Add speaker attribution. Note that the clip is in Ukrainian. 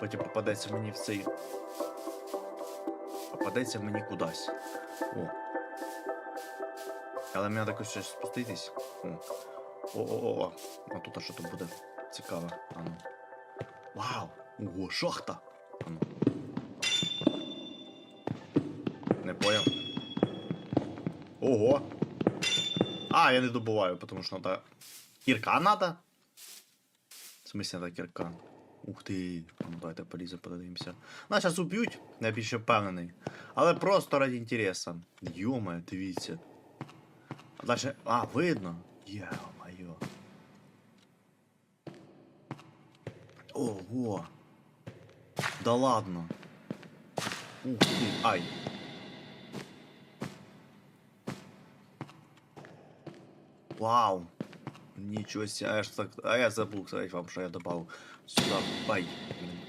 Speaker 1: Потім попадеться мені в цей. Попадеться мені кудись. О. Але мені ось щось спуститись. О-о-о. А тут а що тут буде цікаве. А ну. Вау! Ого, шахта! А ну. Не понял. Ого! А, я не добуваю, потому что надо... Кирка надо? В смысле надо кирка? Ух ти, ну давайте полізо подивимося. Нас зараз уб'ють, я більше впевнений. Але просто ради інтереса. Йома, дивіться. А дальше. А, видно. Йо-моє. Ого. Да ладно. Ух ти. Ай. Вау. Ничего себе, а я, ж так, а я забыл, кстати, вам, что я добавил сюда. Ай.